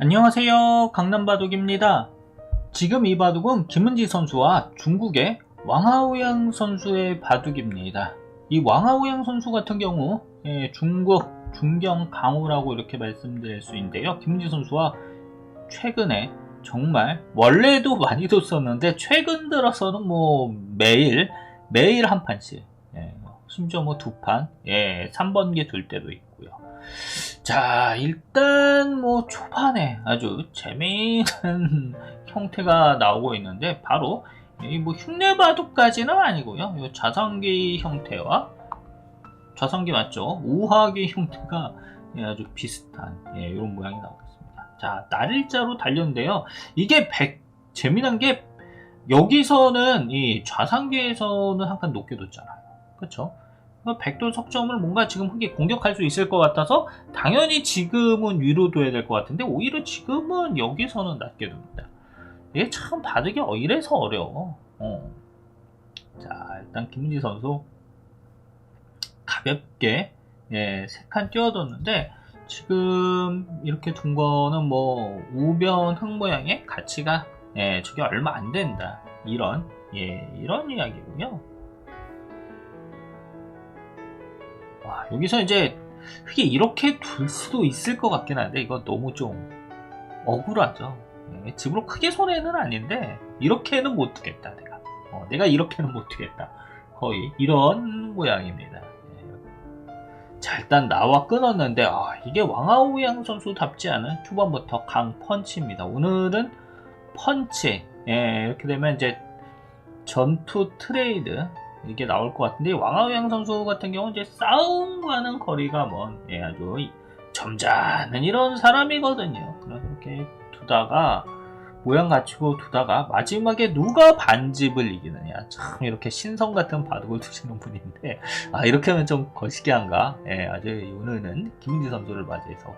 안녕하세요. 강남바둑입니다. 지금 이 바둑은 김은지 선수와 중국의 왕하오양 선수의 바둑입니다. 이 왕하오양 선수 같은 경우 예, 중국 중경 강호라고 이렇게 말씀드릴 수 있는데요. 김은지 선수와 최근에 정말 원래도 많이 뒀었는데 최근 들어서는 뭐 매일 매일 한 판씩 예, 심지어 뭐 두 판, 예, 3번기 둘 때도 있고요. 자, 일단 뭐 초반에 아주 재미있는 형태가 나오고 있는데 바로 이뭐 흉내 바둑까지는 아니고요. 이 자성기 형태와 자성기 맞죠? 우하기 형태가 예, 아주 비슷한 예, 이런 모양이 나오겠습니다. 자, 날일자로 달렸는데요. 이게 백 재미난 게 여기서는 이 좌상계에서는 한 칸 높게 뒀잖아요. 그렇죠? 백돌 석점을 뭔가 지금 흑이 공격할 수 있을 것 같아서 당연히 지금은 위로 둬야 될 것 같은데 오히려 지금은 여기서는 낮게 둡니다. 이게 참 바둑이 어- 이래서 어려워. 어. 자 일단 김민지 선수 가볍게 예, 세칸 띄워뒀는데 지금 이렇게 둔 거는 뭐 우변 흙 모양의 가치가 예, 저게 얼마 안 된다. 이런 예, 이런 이야기고요. 와, 여기서 이제 흙이 이렇게 둘 수도 있을 것 같긴 한데 이거 너무 좀 억울하죠. 예, 집으로 크게 손해는 아닌데 이렇게는 못 두겠다 내가. 어, 내가 이렇게는 못 두겠다. 거의 이런 모양입니다. 예. 자 일단 나와 끊었는데 아, 이게 왕아오양 선수답지 않은 초반부터 강 펀치입니다. 오늘은 펀치 예, 이렇게 되면 이제 전투 트레이드 이게 나올 것 같은데 왕아우양 선수 같은 경우는 이제 싸움과는 거리가 먼 예, 아주 이- 점잖은 이런 사람이거든요. 그래서 이렇게 두다가 모양 갖추고 두다가 마지막에 누가 반집을 이기느냐. 참 이렇게 신성 같은 바둑을 두시는 분인데 아 이렇게 하면 좀 거시기한가? 예, 아주 오늘은 김민지 선수를 맞이해서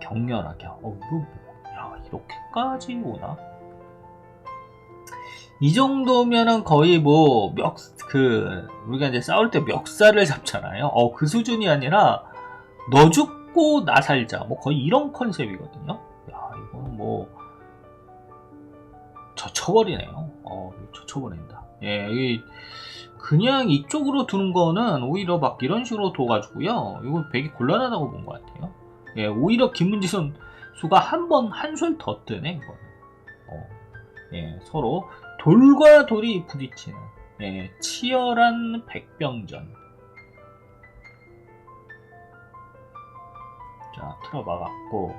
격렬하게 어 이거 뭐, 야 이렇게까지 오나 이 정도면은 거의 뭐 멱, 그, 우리가 이제 싸울 때 멱살을 잡잖아요. 어, 그 수준이 아니라, 너 죽고 나 살자. 뭐 거의 이런 컨셉이거든요. 야, 이거는 뭐, 젖혀버리네요. 어, 젖혀버린다. 예, 이, 그냥 이쪽으로 두는 거는 오히려 막 이런 식으로 둬가지고요. 이거 되게 곤란하다고 본 것 같아요. 예, 오히려 김문지 선수가 한 번, 한술 더 뜨네, 이거는. 어, 예, 서로 돌과 돌이 부딪히는 예, 치열한 백병전. 자, 틀어막았고.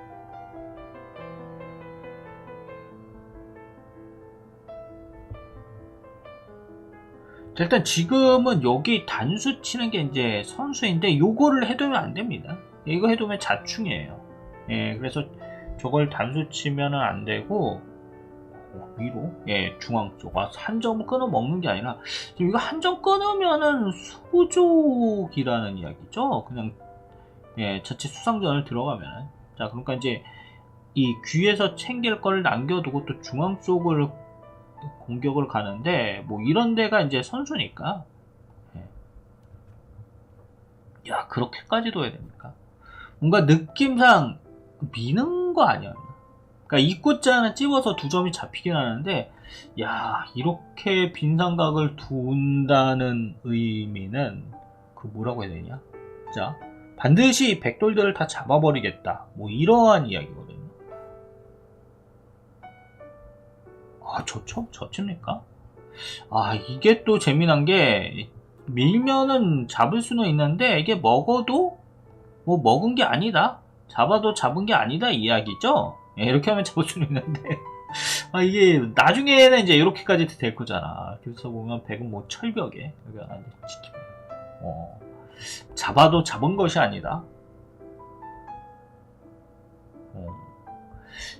자, 일단 지금은 여기 단수 치는 게 이제 선수인데 요거를 해두면 안 됩니다. 이거 해두면 자충이에요. 예, 그래서 저걸 단수 치면은 안 되고 어, 위로 예 중앙 쪽 와서 한점 끊어 먹는 게 아니라 지금 이거 한 점 끊으면은 수족이라는 이야기죠? 그냥 예 자체 수상전을 들어가면은. 자 그러니까 이제 이 귀에서 챙길 걸 남겨두고 또 중앙 쪽을 공격을 가는데 뭐 이런 데가 이제 선수니까. 예. 야 그렇게까지도 해야 됩니까? 뭔가 느낌상 미는 거 아니었나 그러니까 입구자는 찝어서 두 점이 잡히긴 하는데 야 이렇게 빈 삼각을 둔다는 의미는 그 뭐라고 해야 되냐 자 반드시 백돌들을 다 잡아버리겠다 뭐 이러한 이야기거든요 아 저쳐? 저칩니까? 아 이게 또 재미난 게 밀면은 잡을 수는 있는데 이게 먹어도 뭐 먹은 게 아니다 잡아도 잡은 게 아니다 이 이야기죠 예, 이렇게 하면 잡을 수는 있는데. 아 이게 나중에는 이제 이렇게까지 될 거잖아. 그래서 보면 백은 뭐 철벽에 어, 잡아도 잡은 것이 아니다. 어.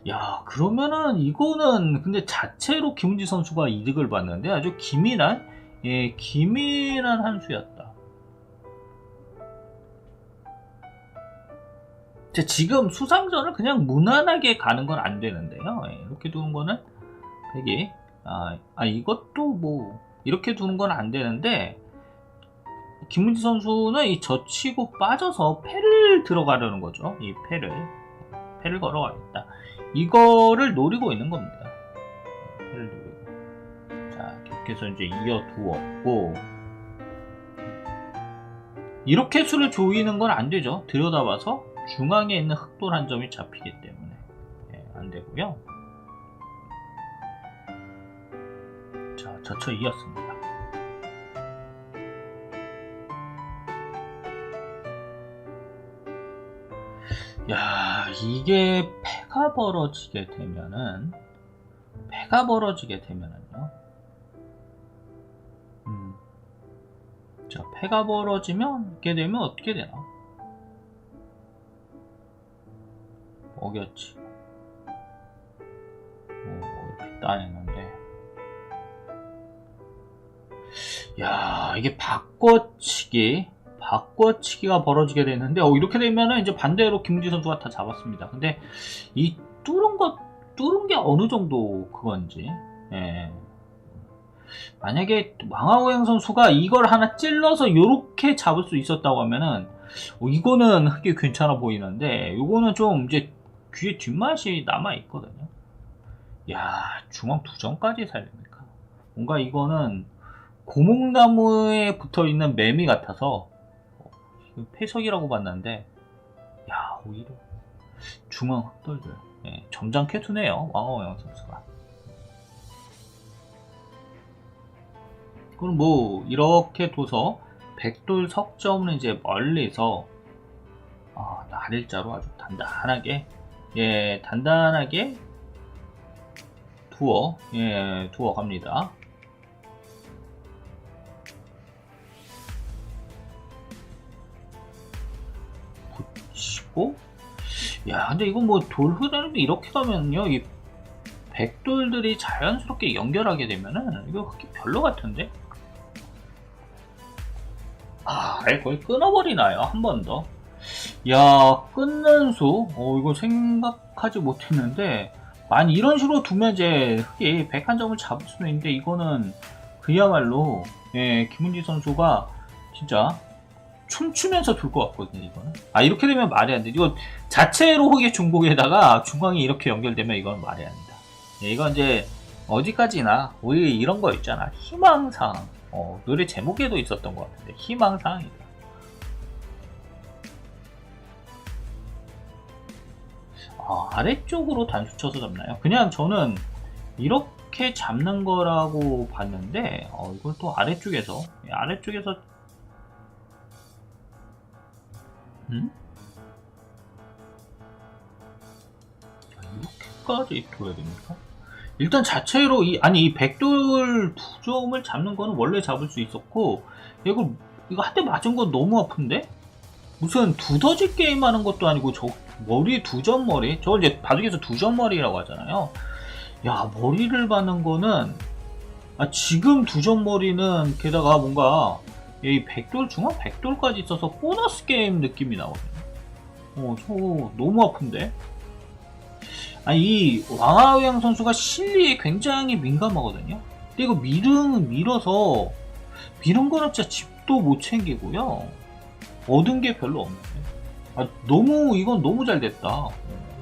야 그러면은 이거는 근데 자체로 김은지 선수가 이득을 봤는데 아주 기민한 예 기민한 한 수였다 지금 수상전을 그냥 무난하게 가는 건 안 되는데요. 예, 이렇게 두는 거는 되게 아, 아, 이것도 뭐 이렇게 두는 건 안 되는데 김문지 선수는 이 젖히고 빠져서 패를 들어가려는 거죠. 이 패를 패를 걸어가겠다. 이거를 노리고 있는 겁니다. 패를 노리고. 자, 계속해서 이제 이어 두었고, 이렇게 수를 조이는 건 안 되죠. 들여다봐서 중앙에 있는 흑돌 한 점이 잡히기 때문에. 예, 안 되고요. 자, 저쳐 이었습니다. 야, 이게 패가 벌어지게 되면은, 패가 벌어지게 되면은요. 음. 자, 패가 벌어지면, 이렇게 되면 어떻게 되나? 먹였지. 어, 이렇게 따냈는데. 야, 이게 바꿔치기. 바꿔치기가 벌어지게 되는데 어, 이렇게 되면은 이제 반대로 김은지 선수가 다 잡았습니다. 근데 이 뚫은 것 뚫은 게 어느 정도 그건지 예. 만약에 왕하오양 선수가 이걸 하나 찔러서 이렇게 잡을 수 있었다고 하면은 어, 이거는 흑이 괜찮아 보이는데 이거는 좀 이제 귀에 뒷맛이 남아 있거든요. 야 중앙 두 점까지 살립니까? 뭔가 이거는 고목나무에 붙어 있는 매미 같아서 패석이라고 봤는데 야 오히려 중앙 흑돌들 예, 점잖게 투네요 왕호영 선수가 그럼 뭐 이렇게 둬서 백돌 석점은 이제 멀리서 아, 날일자로 아주 단단하게 예 단단하게 두어 예 두어 갑니다. 치고 야 근데 이거 뭐돌게 이렇게 가면요 이 백돌들이 자연스럽게 연결하게 되면은 이거 흑기 별로 같은데? 아 거의 끊어버리나요? 한 번 더 야 끊는 수 어, 이거 생각하지 못했는데 만 이런 식으로 두면 이제 흑이 101점을 잡을 수는 있는데 이거는 그야말로 예, 김은지 선수가 진짜 춤추면서 둘 것 같거든요, 이거는. 아, 이렇게 되면 말이 안 돼. 이거 자체로 흑의 중복에다가 중앙이 이렇게 연결되면 이건 말이 안 된다. 예, 이건 이제 어디까지나 우리 이런 거 있잖아. 희망상. 어, 노래 제목에도 있었던 것 같은데, 희망상이다. 아, 아래쪽으로 단수 쳐서 잡나요? 그냥 저는 이렇게 잡는 거라고 봤는데, 어, 이걸 또 아래쪽에서, 예, 아래쪽에서 음? 아, 이렇게까지 둬야 됩니까? 일단 자체로 이 아니 이 백돌 두 점을 잡는 거는 원래 잡을 수 있었고 이거 이거 한 대 맞은 건 너무 아픈데 무슨 두더지 게임 하는 것도 아니고 저 머리 두 점 머리 저 이제 바둑에서 두 점 머리라고 하잖아요 야 머리를 받는 거는 아 지금 두 점 머리는 게다가 뭔가 이 백돌 중앙 백돌까지 있어서 보너스 게임 느낌이 나거든요. 어, 저 너무 아픈데. 아, 이 왕하우양 선수가 실리에 굉장히 민감하거든요. 근데 이거 밀은 밀어서 밀은 거는 진짜 집도 못 챙기고요. 얻은 게 별로 없는데. 아, 너무 이건 너무 잘 됐다. 어,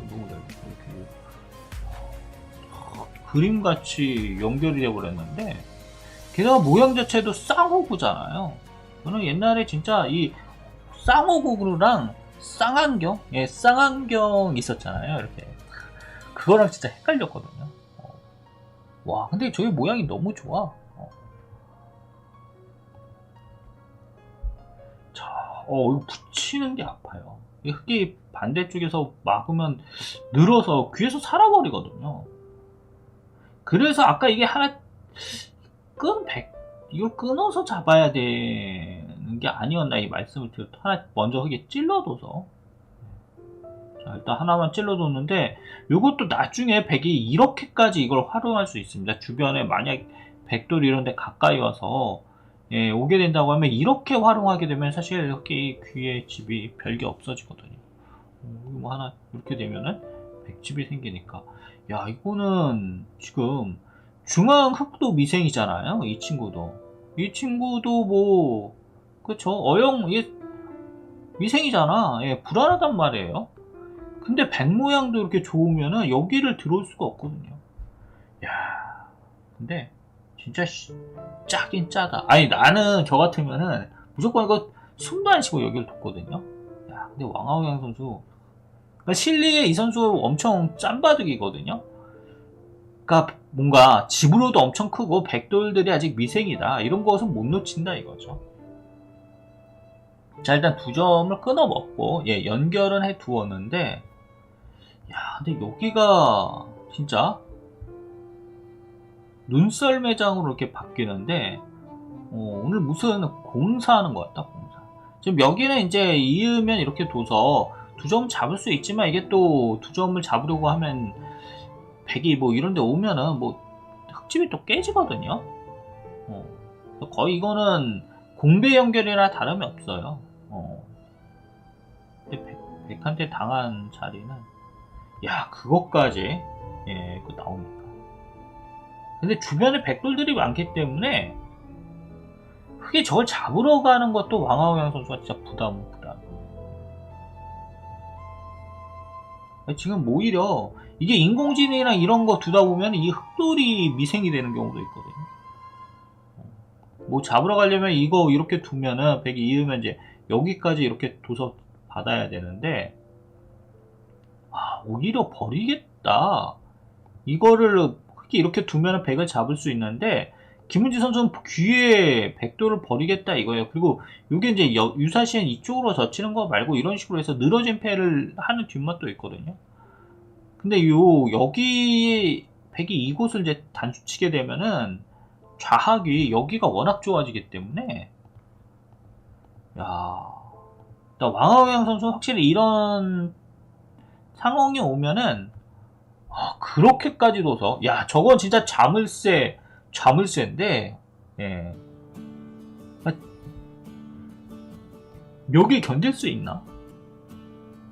너무 잘 됐다. 이렇게 아, 그림같이 연결이 돼버렸는데 게다가 모양 자체도 쌍호구잖아요. 저는 옛날에 진짜 이 쌍호구랑 쌍안경, 예, 쌍안경 있었잖아요. 이렇게 그거랑 진짜 헷갈렸거든요. 어. 와, 근데 저기 모양이 너무 좋아. 어. 이거 붙이는 게 아파요. 이 흙이 반대쪽에서 막으면 늘어서 귀에서 살아버리거든요. 그래서 아까 이게 하나 끈 백, 이걸 끊어서 잡아야 되는 게 아니었나 이 말씀을 드렸 하나 먼저 흙에 찔러둬서 자 일단 하나만 찔러뒀는데 이것도 나중에 백이 이렇게까지 이걸 활용할 수 있습니다 주변에 만약 백돌 이런 데 가까이 와서 예, 오게 된다고 하면 이렇게 활용하게 되면 사실 이렇게 귀에 집이 별게 없어지거든요 어, 뭐 하나 이렇게 되면은 백집이 생기니까 야 이거는 지금 중앙 흑도 미생이잖아요. 이 친구도. 이 친구도 뭐, 그쵸. 어영, 이 미생이잖아. 예, 불안하단 말이에요. 근데 백 모양도 이렇게 좋으면은 여기를 들어올 수가 없거든요. 야, 근데 진짜 씨, 짜긴 짜다. 아니 나는 저 같으면은 무조건 이거 숨도 안 쉬고 여기를 뒀거든요. 야, 근데 왕하우양 선수, 그러니까 실리의 이 선수 엄청 짠바둑이거든요. 그러니까 뭔가 집으로도 엄청 크고 백돌들이 아직 미생이다. 이런 것은 못 놓친다 이거죠. 자 일단 두 점을 끊어 먹고 예 연결은 해 두었는데 야 근데 여기가 진짜 눈썰 매장으로 이렇게 바뀌는데 어, 오늘 무슨 공사하는 것 같다 공사. 지금 여기는 이제 이으면 이렇게 둬서 두 점 잡을 수 있지만 이게 또 두 점을 잡으려고 하면 백이 뭐 이런 데 오면은 뭐 흙집이 또 깨지거든요. 어, 거의 이거는 공배 연결이라 다름이 없어요. 어. 근데 백, 백한테 당한 자리는 야 그것까지 예, 그 나옵니까 근데 주변에 백돌들이 많기 때문에 흙이 저걸 잡으러 가는 것도 왕하오양 선수가 진짜 부담 부담. 지금 오히려 이게 인공지능이랑 이런 거 두다 보면 이 흑돌이 미생이 되는 경우도 있거든요. 뭐 잡으러 가려면 이거 이렇게 두면은 백이 이으면 이제 여기까지 이렇게 둬서 받아야 되는데 아 오히려 버리겠다. 이거를 흑이 이렇게 두면은 백을 잡을 수 있는데 김은지 선수는 귀에 백도를 버리겠다 이거예요. 그리고 이게 이제 여- 유사시엔 이쪽으로 젖히는 거 말고 이런 식으로 해서 늘어진 패를 하는 뒷맛도 있거든요. 근데 요 여기 백이 이곳을 이제 단수치게 되면은 좌학이 여기가 워낙 좋아지기 때문에 야, 왕하우양 선수 확실히 이런 상황이 오면은 아, 그렇게까지 둬서 야 저건 진짜 자물쇠 자물쇠인데 예 아, 여기 견딜 수 있나?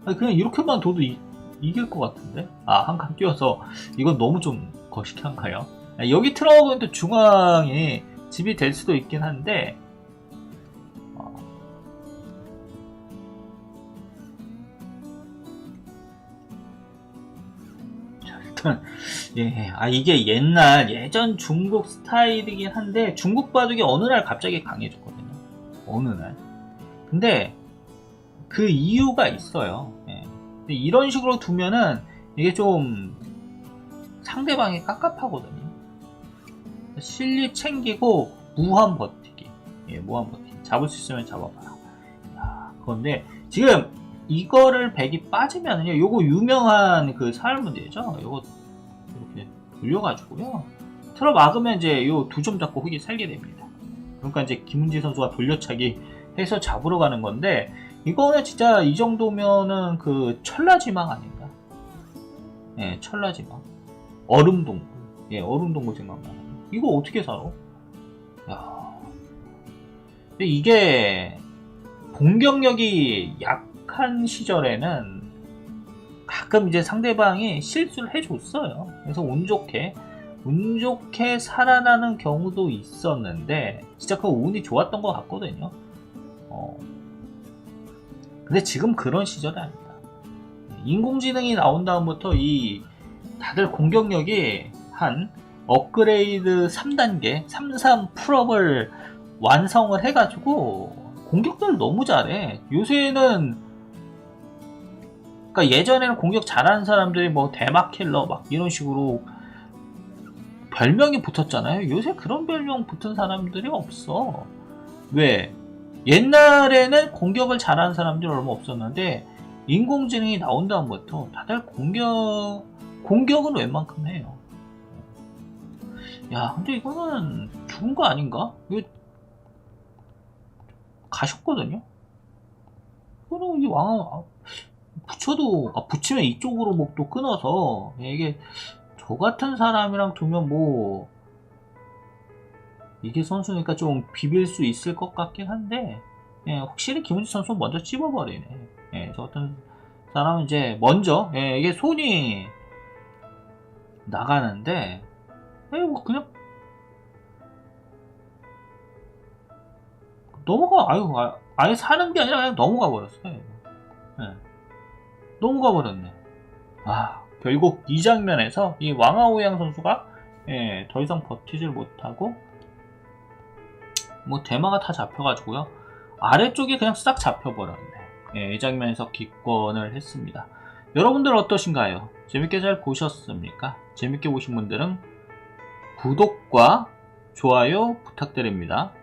아니, 그냥 이렇게만 둬도 이, 이길 것 같은데 아 한 칸 뛰어서 이건 너무 좀 거시기한가요? 아, 여기 트럭은 또 중앙에 집이 될 수도 있긴 한데 자, 일단 예, 아 이게 옛날 예전 중국 스타일이긴 한데 중국 바둑이 어느 날 갑자기 강해졌거든요. 어느 날. 근데 그 이유가 있어요. 예. 이런 식으로 두면은 이게 좀 상대방이 깝깝하거든요. 실리 챙기고 무한 버티기. 예, 무한 버티기. 잡을 수 있으면 잡아봐요. 야, 그런데 지금 이거를 백이 빠지면은요, 요거 유명한 그 사활 문제죠. 요거 이렇게 돌려가지고요. 틀어 막으면 이제 요 두 점 잡고 흙이 살게 됩니다. 그러니까 이제 김은지 선수가 돌려차기 해서 잡으러 가는 건데, 이거는 진짜 이 정도면은 그 철라지망 아닌가? 예, 철라지망. 얼음동굴. 예, 얼음동굴 생각나요. 이거 어떻게 살아? 야. 이게 공격력이 약 한 시절에는 가끔 이제 상대방이 실수를 해줬어요. 그래서 운 좋게 운 좋게 살아나는 경우도 있었는데 진짜 그 운이 좋았던 것 같거든요. 어. 근데 지금 그런 시절이 아니다. 인공지능이 나온 다음부터 이 다들 공격력이 한 업그레이드 3단계 33 풀업을 완성을 해가지고 공격들 너무 잘해 요새는 그러니까 예전에는 공격 잘하는 사람들이 뭐 대마킬러 막 이런 식으로 별명이 붙었잖아요 요새 그런 별명 붙은 사람들이 없어 왜 옛날에는 공격을 잘하는 사람들이 얼마 없었는데 인공지능이 나온 다음부터 다들 공격 공격은 웬만큼 해요 야, 근데 이거는 죽은 거 아닌가? 이거 가셨거든요? 이거는 이 왕, 아, 붙여도, 아, 붙이면 이쪽으로 목도 끊어서, 이게, 저 같은 사람이랑 두면 뭐, 이게 선수니까 좀 비빌 수 있을 것 같긴 한데, 예, 확실히 김은지 선수 먼저 찝어버리네. 예, 저 같은 사람은 이제 먼저, 예, 이게 손이 나가는데, 에, 뭐 그냥 넘어가 아유 아, 아예 사는 게 아니라 그냥 넘어가 버렸어요. 예. 넘어가 버렸네. 아, 결국 이 장면에서 이 왕하오양 선수가 예, 더 이상 버티질 못하고 뭐 대마가 다 잡혀가지고요. 아래쪽이 그냥 싹 잡혀버렸네. 예, 이 장면에서 기권을 했습니다. 여러분들 어떠신가요? 재밌게 잘 보셨습니까? 재밌게 보신 분들은 구독과 좋아요 부탁드립니다.